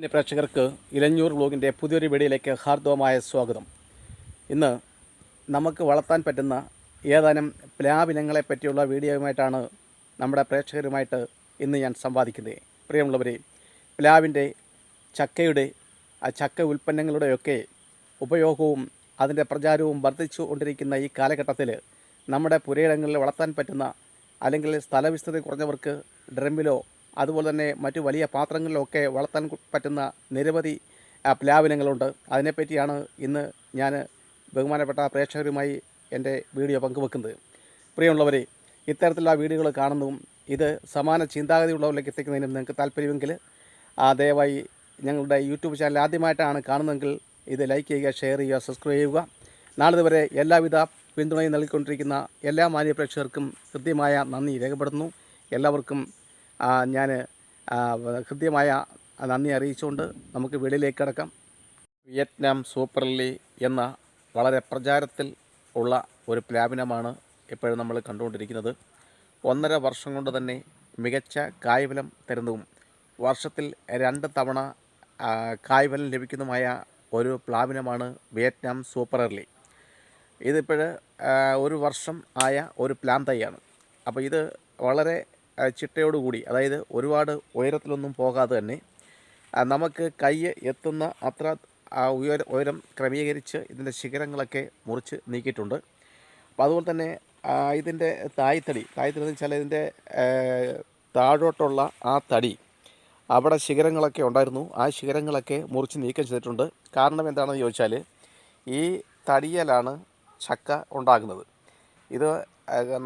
മാന്യ പ്രേക്ഷകർക്ക് ഇലഞ്ഞൂർ വ്ലോഗിന്റെ പുതിയൊരു വീഡിയോയിലേക്ക് ഹാർദവമായ സ്വാഗതം. ഇന്ന് നമുക്ക് വളർത്താൻ പറ്റുന്ന ഏതാനും പ്ലാവിനങ്ങളെ പറ്റിയുള്ള വീഡിയോയുമായിട്ടാണ് നമ്മുടെ പ്രേക്ഷകരുമായിട്ട് ഇന്ന് ഞാൻ സംവാദിക്കുന്നത്. പ്രിയമുള്ളവരെ പ്ലാവിന്റെ ചക്കയുടെ ആ ചക്ക ഉൽപ്പന്നങ്ങളുടെയൊക്കെ ഉപയോഗവും അതിന്റെ പ്രചാരവും വർദ്ധിച്ചു കൊണ്ടിരിക്കുന്ന ഈ കാലഘട്ടത്തിൽ നമ്മുടെ പുരയിടങ്ങളിൽ വളർത്താൻ പറ്റുന്ന അല്ലെങ്കിൽ സ്ഥലവിസ്തൃതി കുറഞ്ഞവർക്ക് ഡ്രമ്മിലോ അതുപോലെ തന്നെ മറ്റു വലിയ പാത്രങ്ങളിലൊക്കെ വളർത്താൻ പറ്റുന്ന നിരവധി പ്ലാവിനങ്ങളുണ്ട് അതിനെപ്പറ്റിയാണ് ഇന്ന് ഞാൻ ബഹുമാനപ്പെട്ട പ്രേക്ഷകരുമായി എന്റെ വീഡിയോ പങ്കുവെക്കുന്നത്. പ്രിയമുള്ളവരെ ഇത്തരത്തിലുള്ള വീഡിയോകൾ കാണുന്നതും ഇത് സമാന ചിന്താഗതിയുള്ളവരിലേക്ക് എത്തിക്കുന്നതിനും നിങ്ങൾക്ക് താല്പര്യമെങ്കിൽ ദയവായി ഞങ്ങളുടെ യൂട്യൂബ് ചാനൽ ആദ്യമായിട്ടാണ് കാണുന്നതെങ്കിൽ ഇത് ലൈക്ക് ചെയ്യുക ഷെയർ ചെയ്യുക സബ്സ്ക്രൈബ് ചെയ്യുക. നാളിതുവരെ എല്ലാവിധ പിന്തുണയും നൽകിക്കൊണ്ടിരിക്കുന്ന എല്ലാ മാന്യ പ്രേക്ഷകർക്കും കൃത്യമായ നന്ദി രേഖപ്പെടുത്തുന്നു. എല്ലാവർക്കും ഞാൻ കൃത്യമായ നന്ദി അറിയിച്ചുകൊണ്ട് നമുക്ക് വീടിലേക്ക് കിടക്കാം. വിയറ്റ്നാം സൂപ്പർ ലീ എന്ന വളരെ പ്രചാരത്തിൽ ഉള്ള ഒരു പ്ലാബിനമാണ് ഇപ്പോഴും നമ്മൾ കണ്ടുകൊണ്ടിരിക്കുന്നത്. ഒന്നര വർഷം കൊണ്ട് തന്നെ മികച്ച കായ്ഫലം തരുന്നതും വർഷത്തിൽ രണ്ട് തവണ കായ്ഫലം ലഭിക്കുന്നതുമായ ഒരു പ്ലാബിനമാണ് വിയറ്റ്നാം സൂപ്പർ എർലി ഇതിപ്പോൾ ഒരു വർഷം ആയ ഒരു പ്ലാൻ തൈയാണ് അപ്പോൾ ഇത് വളരെ ചിട്ടയോടുകൂടി അതായത് ഒരുപാട് ഉയരത്തിലൊന്നും പോകാതെ തന്നെ നമുക്ക് കൈ എത്തുന്ന അത്ര ഉയര ഉയരം ക്രമീകരിച്ച് ഇതിന്റെ ശിഖരങ്ങളൊക്കെ മുറിച്ച് നീക്കിയിട്ടുണ്ട്. അപ്പോൾ അതുപോലെ തന്നെ ഇതിന്റെ തായ്തടി തായ്തടി എന്ന് വെച്ചാൽ ഇതിന്റെ താഴോട്ടുള്ള ആ തടി അവിടെ ശിഖരങ്ങളൊക്കെ ഉണ്ടായിരുന്നു. ആ ശിഖരങ്ങളൊക്കെ മുറിച്ച് നീക്കം ചെയ്തിട്ടുണ്ട്. കാരണം എന്താണെന്ന് ചോദിച്ചാൽ ഈ തടിയലാണ് ചക്ക ഉണ്ടാകുന്നത്. ഇത്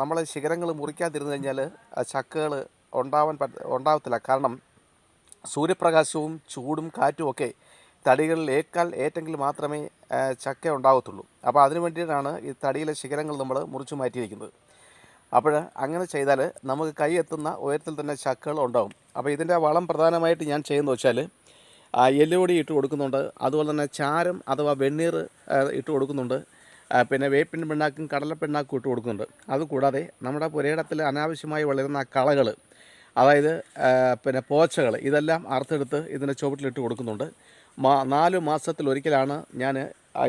നമ്മൾ ശിഖരങ്ങൾ മുറിക്കാതിരുന്നു കഴിഞ്ഞാൽ ചക്കകൾ ഉണ്ടാവാൻ പറ്റ ഉണ്ടാവത്തില്ല. കാരണം സൂര്യപ്രകാശവും ചൂടും കാറ്റും ഒക്കെ തടികളിൽ ഏക്കാൽ ഏറ്റെങ്കിൽ മാത്രമേ ചക്ക ഉണ്ടാകത്തുള്ളൂ അപ്പോൾ അതിനു വേണ്ടിയിട്ടാണ് ഈ തടിയിലെ ശിഖരങ്ങൾ നമ്മൾ മുറിച്ചു മാറ്റിയിരിക്കുന്നത്. അപ്പോൾ അങ്ങനെ ചെയ്താൽ നമുക്ക് കൈ എത്തുന്ന ഉയരത്തിൽ തന്നെ ചക്കകൾ ഉണ്ടാവും. അപ്പോൾ ഇതിന്റെ വളം പ്രധാനമായിട്ട് ഞാൻ ചെയ്യുന്നത് വെച്ചാൽ എല്ലുപൊടി ഇട്ട് കൊടുക്കുന്നുണ്ട്. അതുപോലെ തന്നെ ചാരം അഥവാ വെണ്ണീർ ഇട്ട് കൊടുക്കുന്നുണ്ട്. പിന്നെ വേപ്പിൻ പിണ്ണാക്കും കടലപ്പിണ്ണാക്കും ഇട്ട് കൊടുക്കുന്നുണ്ട്. അതുകൂടാതെ നമ്മുടെ പുരയിടത്തിൽ അനാവശ്യമായി വളരുന്ന കളകൾ അതായത് പിന്നെ പോച്ചകൾ ഇതെല്ലാം അറുത്തെടുത്ത് ഇതിന്റെ ചുവട്ടിലിട്ട് കൊടുക്കുന്നുണ്ട്. മാ നാല് മാസത്തിലൊരിക്കലാണ് ഞാൻ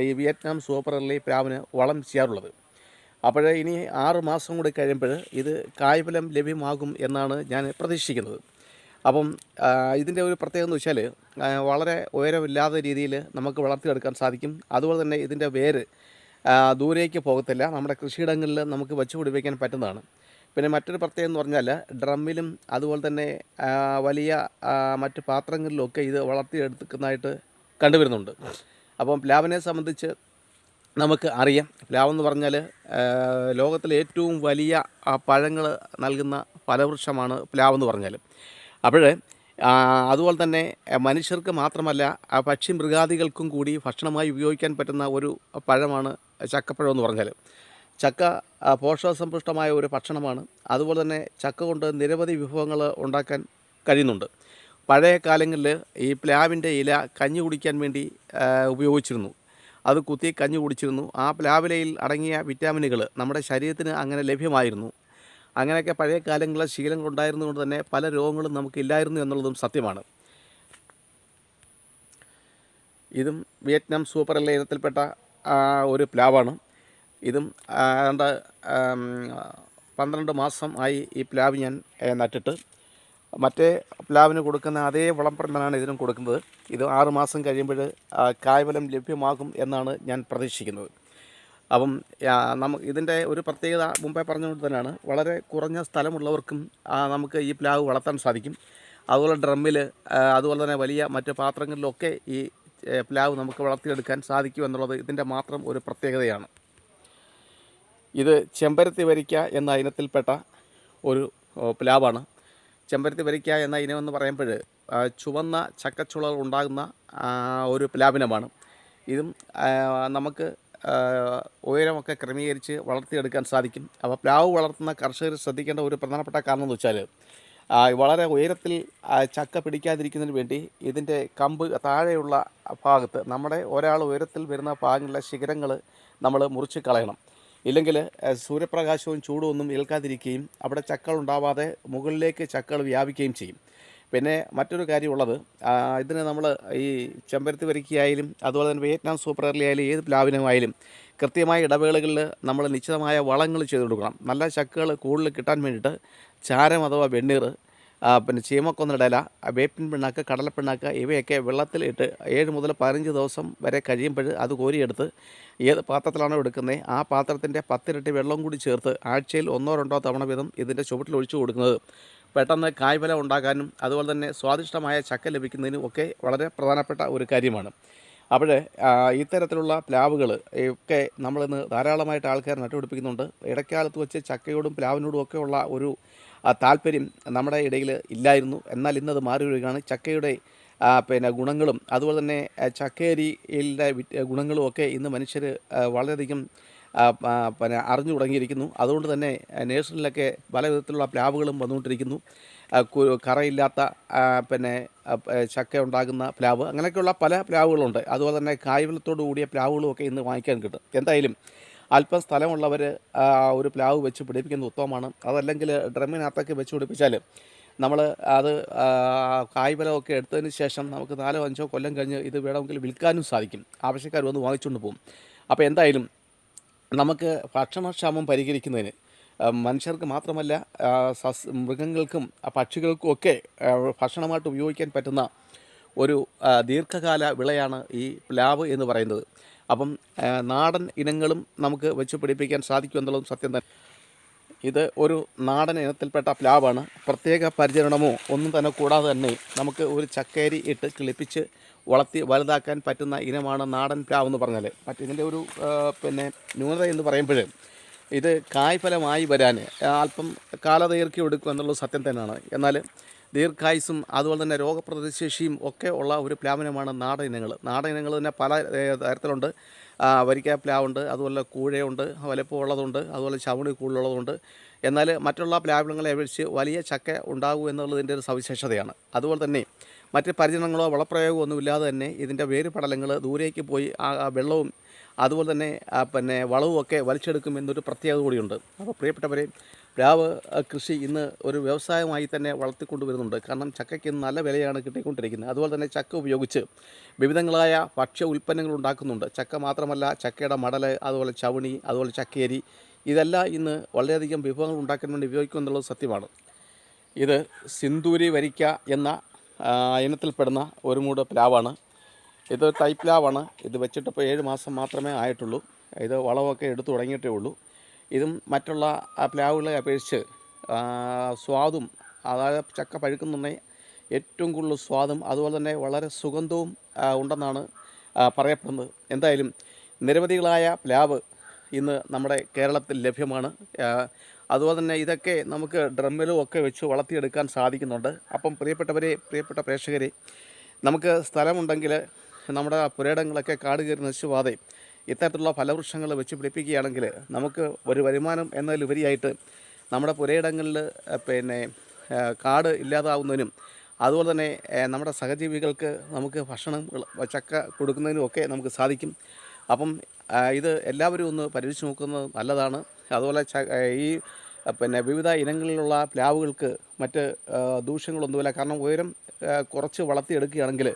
ഈ വിയറ്റ്നാം സൂപ്പർ എർലി പ്രാവിന് വളം ചെയ്യാറുള്ളത്. അപ്പോൾ ഇനി ആറ് മാസം കൂടി കഴിയുമ്പോൾ ഇത് കായ്ഫലം ലഭ്യമാകും എന്നാണ് ഞാൻ പ്രതീക്ഷിക്കുന്നത്. അപ്പം ഇതിന്റെ ഒരു പ്രത്യേകത എന്ന് വെച്ചാൽ വളരെ ഉയരമില്ലാത്ത രീതിയിൽ നമുക്ക് വളർത്തിയെടുക്കാൻ സാധിക്കും. അതുപോലെ തന്നെ ഇതിന്റെ വേര് ദൂരേക്ക് പോകത്തില്ല. നമ്മുടെ കൃഷിയിടങ്ങളിൽ നമുക്ക് വെച്ച് പിടിപ്പിക്കാൻ പറ്റുന്നതാണ്. പിന്നെ മറ്റൊരു പ്രത്യേകത എന്ന് പറഞ്ഞാൽ ഡ്രമ്മിലും അതുപോലെ തന്നെ വലിയ മറ്റ് പാത്രങ്ങളിലൊക്കെ ഇത് വളർത്തിയെടുക്കുന്നതായിട്ട് കണ്ടുവരുന്നുണ്ട്. അപ്പം പ്ലാവിനെ സംബന്ധിച്ച് നമുക്ക് അറിയാം. പ്ലാവ് എന്ന് പറഞ്ഞാൽ ലോകത്തിലെ ഏറ്റവും വലിയ പഴങ്ങൾ നൽകുന്ന ഫലവൃക്ഷമാണ് പ്ലാവ് എന്ന് പറഞ്ഞാൽ അപ്പോൾ അതുപോലെ തന്നെ മനുഷ്യർക്ക് മാത്രമല്ല പക്ഷി മൃഗാദികൾക്കും കൂടി ഭക്ഷണമായി ഉപയോഗിക്കാൻ പറ്റുന്ന ഒരു പഴമാണ് ചക്കപ്പഴം എന്ന് പറഞ്ഞാൽ ചക്ക പോഷക പോഷകസമ്പുഷ്ടമായ ഒരു ഭക്ഷണമാണ്. അതുപോലെ തന്നെ ചക്ക കൊണ്ട് നിരവധി വിഭവങ്ങൾ ഉണ്ടാക്കാൻ കഴിയുന്നുണ്ട്. പഴയ കാലങ്ങളിൽ ഈ പ്ലാവിന്റെ ഇല കഞ്ഞി കുടിക്കാൻ വേണ്ടി ഉപയോഗിച്ചിരുന്നു. അത് കുത്തി കഞ്ഞി കുടിച്ചിരുന്നു. ആ പ്ലാവിലയിൽ അടങ്ങിയ വിറ്റാമിനുകൾ നമ്മുടെ ശരീരത്തിന് അങ്ങനെ ലഭ്യമായിരുന്നു. അങ്ങനെയൊക്കെ പഴയ കാലങ്ങളിൽ ശീലങ്ങൾ ഉണ്ടായിരുന്നുകൊണ്ട് തന്നെ പല രോഗങ്ങളും നമുക്കില്ലായിരുന്നു എന്നുള്ളതും സത്യമാണ്. ഇതും വിയറ്റ്നാം സൂപ്പർ എല്ലാ ഇനത്തിൽപ്പെട്ട ഒരു പ്ലാവാണ്. ഇതും ഏതാണ്ട് പന്ത്രണ്ട് മാസം ആയി ഈ പ്ലാവ് ഞാൻ നട്ടിട്ട്. മറ്റേ പ്ലാവിന് കൊടുക്കുന്ന അതേ വളംപ്രമനാണ് ഇതിനും കൊടുക്കുന്നത്. ഇത് ആറ് മാസം കഴിയുമ്പോൾ കായ്ഫലം ലഭ്യമാകും എന്നാണ് ഞാൻ പ്രതീക്ഷിക്കുന്നത്. അപ്പം നമുക്ക് ഇതിന്റെ ഒരു പ്രത്യേകത മുമ്പേ പറഞ്ഞുകൊണ്ട് തന്നെയാണ്. വളരെ കുറഞ്ഞ സ്ഥലമുള്ളവർക്കും നമുക്ക് ഈ പ്ലാവ് വളർത്താൻ സാധിക്കും. അതുപോലെ ഡ്രമ്മിൽ അതുപോലെ തന്നെ വലിയ മറ്റ് പാത്രങ്ങളിലൊക്കെ ഈ പ്ലാവ് നമുക്ക് വളർത്തിയെടുക്കാൻ സാധിക്കും എന്നുള്ളത് ഇതിന്റെ മാത്രം ഒരു പ്രത്യേകതയാണ്. ഇത് ചെമ്പരത്തി വരിക്ക എന്ന ഇനത്തിൽപ്പെട്ട ഒരു പ്ലാവാണ്. ചെമ്പരത്തി വരിക്ക എന്ന ഇനമെന്ന് പറയുമ്പോൾ ചുവന്ന ചക്കച്ചുളകൾ ഉണ്ടാകുന്ന ഒരു പ്ലാവിനമാണ്. ഇതും നമുക്ക് ഉയരമൊക്കെ ക്രമീകരിച്ച് വളർത്തിയെടുക്കാൻ സാധിക്കും. അപ്പോൾ പ്ലാവ് വളർത്തുന്ന കർഷകർ ശ്രദ്ധിക്കേണ്ട ഒരു പ്രധാനപ്പെട്ട കാരണം എന്ന് വെച്ചാൽ വളരെ ഉയരത്തിൽ ചക്ക പിടിക്കാതിരിക്കുന്നതിന് വേണ്ടി ഇതിന്റെ കമ്പ് താഴെയുള്ള ഭാഗത്ത് നമ്മുടെ ഒരാൾ ഉയരത്തിൽ വരുന്ന ഭാഗങ്ങളിലെ ശിഖരങ്ങൾ നമ്മൾ മുറിച്ച് കളയണം. ഇല്ലെങ്കിൽ സൂര്യപ്രകാശവും ചൂടും ഒന്നും ഏൽക്കാതിരിക്കുകയും അവിടെ ചക്കൾ ഉണ്ടാവാതെ മുകളിലേക്ക് ചക്കൾ വ്യാപിക്കുകയും ചെയ്യും. പിന്നെ മറ്റൊരു കാര്യമുള്ളത് ഇതിന് നമ്മൾ ഈ ചെമ്പരത്തി വരയ്ക്കായാലും അതുപോലെ തന്നെ വിയറ്റ്നാം സൂപ്പർ ആയാലും ഏത് പ്ലാവിനുമായാലും കൃത്യമായ ഇടവേളകളിൽ നമ്മൾ നിശ്ചിതമായ വളങ്ങൾ ചെയ്ത് കൊടുക്കണം. നല്ല ചക്കകൾ കൂടുതൽ കിട്ടാൻ വേണ്ടിയിട്ട് ചാരം അഥവാ വെണ്ണീർ പിന്നെ ചീമക്കൊന്നിടല വേപ്പിൻ പിണ്ണാക്ക് കടലപ്പിണ്ണാക്ക് ഇവയൊക്കെ വെള്ളത്തിലിട്ട് ഏഴ് മുതൽ പതിനഞ്ച് ദിവസം വരെ കഴിയുമ്പോൾ അത് കോരിയെടുത്ത് ഏത് പാത്രത്തിലാണോ എടുക്കുന്നത് ആ പാത്രത്തിന്റെ പത്തിരട്ടി വെള്ളം കൂടി ചേർത്ത് ആഴ്ചയിൽ ഒന്നോ രണ്ടോ തവണ വീതം ഇതിന്റെ ചുവട്ടിൽ ഒഴിച്ചു കൊടുക്കുന്നത്. പെട്ടെന്ന് കായ്ഫലം ഉണ്ടാക്കാനും അതുപോലെ തന്നെ സ്വാദിഷ്ടമായ ചക്ക ലഭിക്കുന്നതിനും ഒക്കെ വളരെ പ്രധാനപ്പെട്ട ഒരു കാര്യമാണ്. അപ്പോൾ ഇത്തരത്തിലുള്ള പ്ലാവുകൾ ഒക്കെ നമ്മളിന്ന് ധാരാളമായിട്ട് ആൾക്കാർ നട്ടുപിടിപ്പിക്കുന്നുണ്ട്. ഇടക്കാലത്ത് വെച്ച് ചക്കയോടും പ്ലാവിനോടും ഉള്ള ഒരു താല്പര്യം നമ്മുടെ ഇടയിൽ ഇല്ലായിരുന്നു. എന്നാൽ ഇന്നത് മാറി വരികയാണ്. ചക്കയുടെ പിന്നെ ഗുണങ്ങളും അതുപോലെ തന്നെ ചക്കേരിയിലെ ഗുണങ്ങളും ഒക്കെ ഇന്ന് മനുഷ്യർ വളരെയധികം പിന്നെ അറിഞ്ഞു തുടങ്ങിയിരിക്കുന്നു. അതുകൊണ്ട് തന്നെ ആ, നേഴ്സറിയിലൊക്കെ പല വിധത്തിലുള്ള പ്ലാവുകളും വന്നുകൊണ്ടിരിക്കുന്നു. കറയില്ലാത്ത പിന്നെ ചക്ക ഉണ്ടാകുന്ന പ്ലാവ്. അങ്ങനെയൊക്കെയുള്ള പല പ്ലാവുകളുണ്ട്. അതുപോലെ തന്നെ കായ്വലത്തോടു കൂടിയ പ്ലാവുകളും ഒക്കെ ഇന്ന് വാങ്ങിക്കാൻ കിട്ടും. എന്തായാലും അല്പം സ്ഥലമുള്ളവർ ഒരു പ്ലാവ് വെച്ച് പിടിപ്പിക്കുന്നത് ഉത്തമമാണ്. അതല്ലെങ്കിൽ ഡ്രമ്മിനകത്തൊക്കെ വെച്ച് പിടിപ്പിച്ചാൽ നമ്മൾ അത് കായ്ഫലമൊക്കെ എടുത്തതിന് ശേഷം നമുക്ക് നാലോ അഞ്ചോ കൊല്ലം കഴിഞ്ഞ് ഇത് വേണമെങ്കിൽ വിൽക്കാനും സാധിക്കും. ആവശ്യക്കാർ വന്ന് വാങ്ങിച്ചുകൊണ്ട് പോകും. അപ്പോൾ എന്തായാലും നമുക്ക് ഭക്ഷണക്ഷാമം പരിഹരിക്കുന്നതിന് മനുഷ്യർക്ക് മാത്രമല്ല സസ് മൃഗങ്ങൾക്കും പക്ഷികൾക്കും ഒക്കെ ഭക്ഷണമായിട്ട് ഉപയോഗിക്കാൻ പറ്റുന്ന ഒരു ദീർഘകാല വിളയാണ് ഈ പ്ലാവ് എന്ന് പറയുന്നത്. അപ്പം നാടൻ ഇനങ്ങളും നമുക്ക് വെച്ച് പിടിപ്പിക്കാൻ സാധിക്കും എന്നുള്ളതും സത്യം തന്നെ. ഇത് ഒരു നാടൻ ഇനത്തിൽപ്പെട്ട പ്ലാവാണ്. പ്രത്യേക പരിചരണമോ ഒന്നും തന്നെ കൂടാതെ തന്നെ നമുക്ക് ഒരു ചക്കേരി ഇട്ട് കിളിപ്പിച്ച് വളർത്തി വലുതാക്കാൻ പറ്റുന്ന ഇനമാണ് നാടൻ പ്ലാവ് എന്ന് പറഞ്ഞാൽ മറ്റിതിന്റെ ഒരു പിന്നെ ന്യൂനത എന്ന് പറയുമ്പോൾ ഇത് കായ്ഫലമായി വരാൻ അല്പം കാലദൈർഘ്യം എടുക്കും എന്നുള്ളത് സത്യം തന്നെയാണ്. എന്നാൽ ദീർഘായുസും അതുപോലെ തന്നെ രോഗപ്രതിശേഷിയും ഒക്കെ ഉള്ള ഒരു പ്ലാവിനമാണ് നാടൻ ഇനങ്ങൾ. നാടൻ ഇനങ്ങൾ തന്നെ പല തരത്തിലുണ്ട്. വരിക്ക പ്ലാവുണ്ട് അതുപോലെ കൂഴയുണ്ട് വലുപ്പമുള്ളതുണ്ട് അതുപോലെ ചവണി കൂടുതലുള്ളതുണ്ട്. എന്നാൽ മറ്റുള്ള പ്ലാവിനങ്ങളെ അപേക്ഷിച്ച് വലിയ ചക്ക ഉണ്ടാകും എന്നുള്ളതിന്റെ ഒരു സവിശേഷതയാണ്. അതുപോലെ തന്നെ മറ്റ് പരിചരണങ്ങളോ വളപ്രയോഗമോ ഒന്നുമില്ലാതെ തന്നെ ഇതിന്റെ വേര് പടലങ്ങൾ ദൂരേക്ക് പോയി ആ വെള്ളവും അതുപോലെ തന്നെ പിന്നെ വളവും ഒക്കെ വലിച്ചെടുക്കും എന്നൊരു പ്രത്യേകത കൂടിയുണ്ട്. അപ്പോൾ പ്രിയപ്പെട്ടവരെ പ്ലാവ് കൃഷി ഇന്ന് ഒരു വ്യവസായമായി തന്നെ വളർത്തിക്കൊണ്ട് വരുന്നുണ്ട്. കാരണം ചക്കയ്ക്ക് നല്ല വിലയാണ് കിട്ടിക്കൊണ്ടിരിക്കുന്നത്. അതുപോലെ തന്നെ ചക്ക ഉപയോഗിച്ച് വിവിധങ്ങളായ ഭക്ഷ്യ ഉൽപ്പന്നങ്ങൾ ഉണ്ടാക്കുന്നുണ്ട്. ചക്ക മാത്രമല്ല ചക്കയുടെ മടൽ അതുപോലെ ചവണി അതുപോലെ ചക്കേരി ഇതെല്ലാം ഇന്ന് വളരെയധികം വിഭവങ്ങൾ ഉണ്ടാക്കാൻ വേണ്ടി ഉപയോഗിക്കും എന്നുള്ളത് സത്യമാണ്. ഇത് സിന്ദൂരി വരിക്ക എന്ന ഇനത്തിൽപ്പെടുന്ന ഒരു മൂട് പ്ലാവാണ്. ഇത് ടൈപ്പ് പ്ലാവാണ്. ഇത് വെച്ചിട്ടിപ്പോൾ ഏഴ് മാസം മാത്രമേ ആയിട്ടുള്ളൂ. ഇത് വളമൊക്കെ എടുത്തു തുടങ്ങിയിട്ടേ ഉള്ളൂ. ഇതും മറ്റുള്ള പ്ലാവുകളെ അപേക്ഷിച്ച് സ്വാദും അതായത് ചക്ക പഴുക്കുന്നുണ്ടെങ്കിൽ ഏറ്റവും കൂടുതൽ സ്വാദും അതുപോലെ തന്നെ വളരെ സുഗന്ധവും ഉണ്ടെന്നാണ് പറയപ്പെടുന്നത്. എന്തായാലും നിരവധികളായ പ്ലാവ് ഇന്ന് നമ്മുടെ കേരളത്തിൽ ലഭ്യമാണ്. അതുപോലെ തന്നെ ഇതൊക്കെ നമുക്ക് ഡ്രമ്മിലും ഒക്കെ വെച്ച് വളർത്തിയെടുക്കാൻ സാധിക്കുന്നുണ്ട്. അപ്പം പ്രിയപ്പെട്ടവരെ പ്രിയപ്പെട്ട പ്രേക്ഷകരെ നമുക്ക് സ്ഥലമുണ്ടെങ്കിൽ നമ്മുടെ പുരയിടങ്ങളൊക്കെ കാട് കയറി നശിച്ചുപാതെ ഇത്തരത്തിലുള്ള ഫലവൃക്ഷങ്ങൾ വെച്ച് പിടിപ്പിക്കുകയാണെങ്കിൽ നമുക്ക് ഒരു വരുമാനം എന്നതിലുപരിയായിട്ട് നമ്മുടെ പുരയിടങ്ങളിൽ പിന്നെ കാട് ഇല്ലാതാവുന്നതിനും അതുപോലെ തന്നെ നമ്മുടെ സഹജീവികൾക്ക് നമുക്ക് ഭക്ഷണം ചക്ക കൊടുക്കുന്നതിനും ഒക്കെ നമുക്ക് സാധിക്കും. അപ്പം ഇത് എല്ലാവരും ഒന്ന് പരീക്ഷിച്ച് നോക്കുന്നത് നല്ലതാണ്. അതുപോലെ ഈ പിന്നെ വിവിധ ഇനങ്ങളിലുള്ള പ്ലാവുകൾക്ക് മറ്റ് ദൂഷ്യങ്ങളൊന്നുമില്ല. കാരണം ഉയരം കുറച്ച് വളർത്തിയെടുക്കുകയാണെങ്കിൽ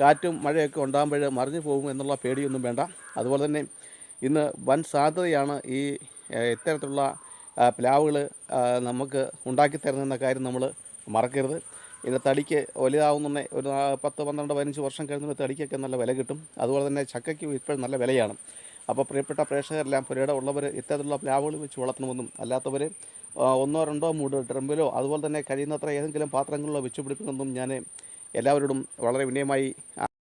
കാറ്റും മഴയൊക്കെ ഉണ്ടാകുമ്പോൾ മറിഞ്ഞു പോകും എന്നുള്ള പേടിയൊന്നും വേണ്ട. അതുപോലെ തന്നെ ഇന്ന് വൻ സാധ്യതയാണ് ഈ ഇത്തരത്തിലുള്ള പ്ലാവുകൾ നമുക്ക് ഉണ്ടാക്കി തരുന്നെന്ന കാര്യം നമ്മൾ മറക്കരുത്. ഇതിന്റെ തടിക്ക് വലുതാവുന്ന ഒരു പത്ത് പന്ത്രണ്ട് പതിനഞ്ച് വർഷം കഴിഞ്ഞ തടിക്കൊക്കെ നല്ല വില കിട്ടും. അതുപോലെ തന്നെ ചക്കയ്ക്ക് ഇപ്പോഴും നല്ല വിലയാണ്. അപ്പോൾ പ്രിയപ്പെട്ട പ്രേക്ഷകരെല്ലാം പുരയുടെ ഉള്ളവർ ഇത്തരത്തിലുള്ള പ്ലാവുകൾ വെച്ച് വളർത്തണമെന്നും അല്ലാത്തവർ ഒന്നോ രണ്ടോ മൂട് ഡ്രമ്മിലോ അതുപോലെ തന്നെ കഴിയുന്നത്ര ഏതെങ്കിലും പാത്രങ്ങളിലോ വെച്ച് ഞാൻ എല്ലാവരോടും വളരെ വിനയമായി